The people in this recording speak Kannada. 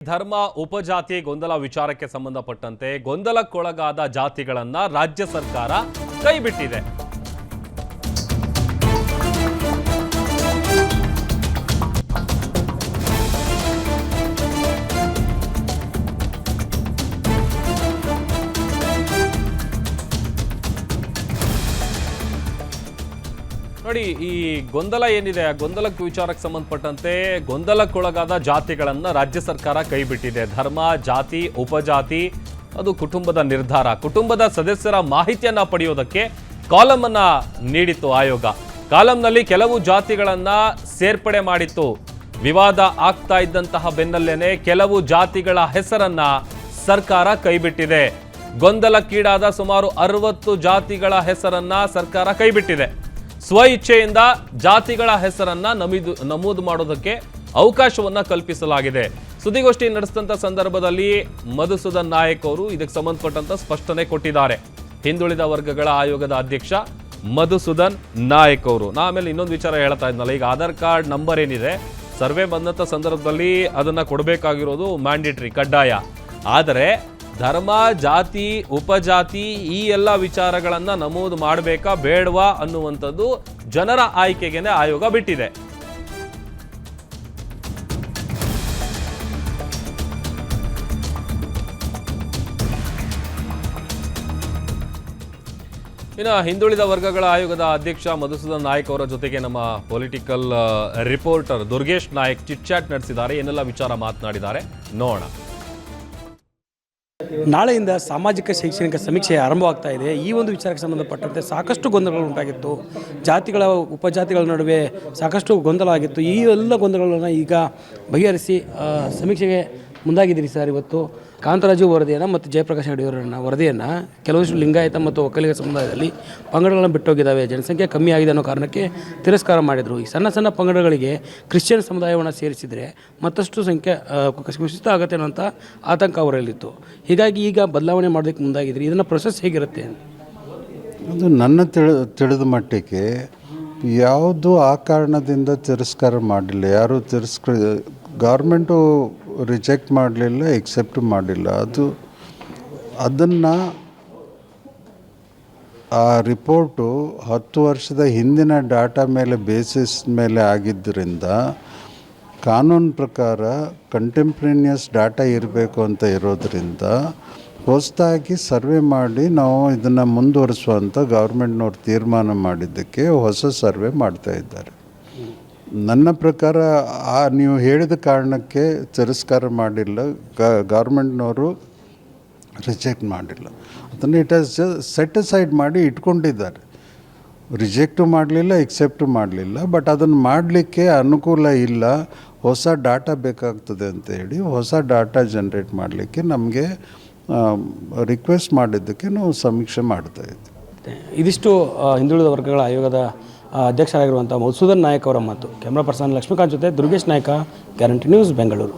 ಧರ್ಮ ಉಪಜಾತಿ ಗೊಂದಲ ವಿಚಾರಕ್ಕೆ ಸಂಬಂಧಪಟ್ಟಂತೆ ಗೊಂದಲಕ್ಕೊಳಗಾದ ಜಾತಿಗಳನ್ನ ರಾಜ್ಯ ಸರ್ಕಾರ ಕೈಬಿಟ್ಟಿದೆ. ನೋಡಿ, ಈ ಗೊಂದಲ ಏನಿದೆ? ಆ ಗೊಂದಲಕ್ಕೆ ವಿಚಾರಕ್ಕೆ ಸಂಬಂಧಪಟ್ಟಂತೆ ಗೊಂದಲಕ್ಕೊಳಗಾದ ಜಾತಿಗಳನ್ನು ರಾಜ್ಯ ಸರ್ಕಾರ ಕೈಬಿಟ್ಟಿದೆ. ಧರ್ಮ, ಜಾತಿ, ಉಪಜಾತಿ, ಅದು ಕುಟುಂಬದ ನಿರ್ಧಾರ. ಕುಟುಂಬದ ಸದಸ್ಯರ ಮಾಹಿತಿಯನ್ನು ಪಡೆಯೋದಕ್ಕೆ ಕಾಲಮ್ ಅನ್ನ ನೀಡಿತ್ತು ಆಯೋಗ. ಕಾಲಂನಲ್ಲಿ ಕೆಲವು ಜಾತಿಗಳನ್ನ ಸೇರ್ಪಡೆ ಮಾಡಿತ್ತು. ವಿವಾದ ಆಗ್ತಾ ಇದ್ದಂತಹ ಬೆನ್ನಲ್ಲೇನೆ ಕೆಲವು ಜಾತಿಗಳ ಹೆಸರನ್ನ ಸರ್ಕಾರ ಕೈಬಿಟ್ಟಿದೆ. ಗೊಂದಲಕ್ಕೀಡಾದ ಸುಮಾರು ಅರವತ್ತು ಜಾತಿಗಳ ಹೆಸರನ್ನ ಸರ್ಕಾರ ಕೈಬಿಟ್ಟಿದೆ. ಸ್ವ ಇಚ್ಛೆಯಿಂದ ಜಾತಿಗಳ ಹೆಸರನ್ನ ನಮಿದು, ನಮೂದು ಮಾಡೋದಕ್ಕೆ ಅವಕಾಶವನ್ನ ಕಲ್ಪಿಸಲಾಗಿದೆ. ಸುದ್ದಿಗೋಷ್ಠಿ ನಡೆಸಿದಂತ ಸಂದರ್ಭದಲ್ಲಿ ಮಧುಸೂದನ್ ನಾಯಕ್ ಅವರು ಇದಕ್ಕೆ ಸಂಬಂಧಪಟ್ಟಂತ ಸ್ಪಷ್ಟನೆ ಕೊಟ್ಟಿದ್ದಾರೆ. ಹಿಂದುಳಿದ ವರ್ಗಗಳ ಆಯೋಗದ ಅಧ್ಯಕ್ಷ ಮಧುಸೂದನ್ ನಾಯಕ್ ಅವರು. ನಾ ಆಮೇಲೆ ಇನ್ನೊಂದು ವಿಚಾರ ಹೇಳ್ತಾ ಇದ್ನಲ್ಲ, ಈಗ ಆಧಾರ್ ಕಾರ್ಡ್ ನಂಬರ್ ಏನಿದೆ, ಸರ್ವೆ ಬಂದಂತ ಸಂದರ್ಭದಲ್ಲಿ ಅದನ್ನ ಕೊಡಬೇಕಾಗಿರೋದು ಮ್ಯಾಂಡೇಟ್ರಿ ಕಡ್ಡಾಯ. ಆದರೆ ಧರ್ಮ, ಜಾತಿ, ಉಪಜಾತಿ ಈ ಎಲ್ಲ ವಿಚಾರಗಳನ್ನ ನಮೂದು ಮಾಡಬೇಕಾ ಬೇಡವಾ ಅನ್ನುವಂಥದ್ದು ಜನರ ಆಯ್ಕೆಗೆನೆ ಆಯೋಗ ಬಿಟ್ಟಿದೆ. ಇನ್ನು ಹಿಂದುಳಿದ ವರ್ಗಗಳ ಆಯೋಗದ ಅಧ್ಯಕ್ಷ ಮಧುಸೂದನ್ ನಾಯಕ್ ಅವರ ಜೊತೆಗೆ ನಮ್ಮ political reporter Durgesh Nayak chit chat ನಡೆಸಿದ್ದಾರೆ. ಏನೆಲ್ಲ ವಿಚಾರ ಮಾತನಾಡಿದ್ದಾರೆ ನೋಡೋಣ. ನಾಳೆಯಿಂದ ಸಾಮಾಜಿಕ ಶೈಕ್ಷಣಿಕ ಸಮೀಕ್ಷೆ ಆರಂಭವಾಗ್ತಾ ಇದೆ. ಈ ಒಂದು ವಿಚಾರಕ್ಕೆ ಸಂಬಂಧಪಟ್ಟಂತೆ ಸಾಕಷ್ಟು ಗೊಂದಲಗಳು ಉಂಟಾಗಿತ್ತು. ಜಾತಿಗಳ, ಉಪಜಾತಿಗಳ ನಡುವೆ ಸಾಕಷ್ಟು ಗೊಂದಲ ಆಗಿತ್ತು. ಈ ಎಲ್ಲ ಗೊಂದಲಗಳನ್ನು ಈಗ ಬಗೆಹರಿಸಿ ಸಮೀಕ್ಷೆಗೆ ಮುಂದಾಗಿದ್ದೀರಿ ಸರ್ ಇವತ್ತು. ಕಾಂತರಾಜು ವರದಿಯನ್ನು ಮತ್ತು ಜಯಪ್ರಕಾಶ್ ಯಡಿಯೂರನ್ನ ವರದಿಯನ್ನು ಕೆಲವಷ್ಟು ಲಿಂಗಾಯತ ಮತ್ತು ಒಕ್ಕಲಿಗ ಸಮುದಾಯದಲ್ಲಿ ಪಂಗಡಗಳನ್ನು ಬಿಟ್ಟೋಗಿದ್ದಾವೆ. ಜನಸಂಖ್ಯೆ ಕಮ್ಮಿ ಆಗಿದೆ ಅನ್ನೋ ಕಾರಣಕ್ಕೆ ತಿರಸ್ಕಾರ ಮಾಡಿದರು. ಈ ಸಣ್ಣ ಸಣ್ಣ ಪಂಗಡಗಳಿಗೆ ಕ್ರಿಶ್ಚಿಯನ್ ಸಮುದಾಯವನ್ನು ಸೇರಿಸಿದರೆ ಮತ್ತಷ್ಟು ಸಂಖ್ಯೆ ಕುಸಿತ ಆಗುತ್ತೆ ಅನ್ನೋಂಥ ಆತಂಕ ಅವರಲ್ಲಿತ್ತು. ಹೀಗಾಗಿ ಈಗ ಬದಲಾವಣೆ ಮಾಡೋದಕ್ಕೆ ಮುಂದಾಗಿದ್ರಿ ಇದನ್ನು ಪ್ರೊಸೆಸ್ ಹೇಗಿರುತ್ತೆ? ಅದು ನನ್ನ ತಿಳಿ, ತಿಳಿದ ಮಟ್ಟಿಗೆ ಯಾವುದು ಆ ಕಾರಣದಿಂದ ತಿರಸ್ಕಾರ ಮಾಡಲಿಲ್ಲ. ಯಾರು ತಿರಸ್ಕ, ಗೌರ್ಮೆಂಟು ರಿಜೆಕ್ಟ್ ಮಾಡಲಿಲ್ಲ, ಎಕ್ಸೆಪ್ಟ್ ಮಾಡಿಲ್ಲ. ಅದು, ಅದನ್ನು ಆ ರಿಪೋರ್ಟು ಹತ್ತು ವರ್ಷದ ಹಿಂದಿನ ಡಾಟಾ ಮೇಲೆ ಬೇಸಿಸ್ ಮೇಲೆ ಆಗಿದ್ದರಿಂದ ಕಾನೂನು ಪ್ರಕಾರ ಕಂಟೆಂಪ್ರೇನಿಯಸ್ ಡಾಟಾ ಇರಬೇಕು ಅಂತ ಇರೋದರಿಂದ ಹೊಸದಾಗಿ ಸರ್ವೆ ಮಾಡಿ ನಾವು ಇದನ್ನು ಮುಂದುವರಿಸುವಂಥ ಗೌರ್ಮೆಂಟ್ನವ್ರು ತೀರ್ಮಾನ ಮಾಡಿದ್ದಕ್ಕೆ ಹೊಸ ಸರ್ವೆ ಮಾಡ್ತಾ ಇದ್ದಾರೆ. ನನ್ನ ಪ್ರಕಾರ ಆ ನೀವು ಹೇಳಿದ ಕಾರಣಕ್ಕೆ ತಿರಸ್ಕಾರ ಮಾಡಿಲ್ಲ. ಗೌರ್ಮೆಂಟ್ನವರು ರಿಜೆಕ್ಟ್ ಮಾಡಿಲ್ಲ. ಅದನ್ನು ಇಟ್ ಆಸ್ ಸೆಟ್ ಅಸೈಡ್ ಮಾಡಿ ಇಟ್ಕೊಂಡಿದ್ದಾರೆ. ರಿಜೆಕ್ಟು ಮಾಡಲಿಲ್ಲ ಎಕ್ಸೆಪ್ಟು ಮಾಡಲಿಲ್ಲ. ಬಟ್ ಅದನ್ನು ಮಾಡಲಿಕ್ಕೆ ಅನುಕೂಲ ಇಲ್ಲ. ಹೊಸ ಡಾಟಾ ಬೇಕಾಗ್ತದೆ ಅಂತ ಹೇಳಿ ಹೊಸ ಡಾಟಾ ಜನ್ರೇಟ್ ಮಾಡಲಿಕ್ಕೆ ನಮಗೆ ರಿಕ್ವೆಸ್ಟ್ ಮಾಡಿದ್ದಕ್ಕೆ ನಾವು ಸಮೀಕ್ಷೆ ಮಾಡ್ತಾ ಇದ್ವಿ. ಇದಿಷ್ಟು ಹಿಂದುಳಿದ ವರ್ಗಗಳ ಆಯೋಗದ ಅಧ್ಯಕ್ಷರಾಗಿರುವಂಥ ಮಧುಸೂದನ್ ನಾಯಕ್ ಅವರ ಮಾತು. ಕ್ಯಾಮ್ರಾ ಪರ್ಸನ್ ಲಕ್ಷ್ಮೀಕಾಂತ್ ಜೊತೆ ದುರ್ಗೇಶ್ ನಾಯಕ ಗ್ಯಾರಂಟಿ ನ್ಯೂಸ್ ಬೆಂಗಳೂರು.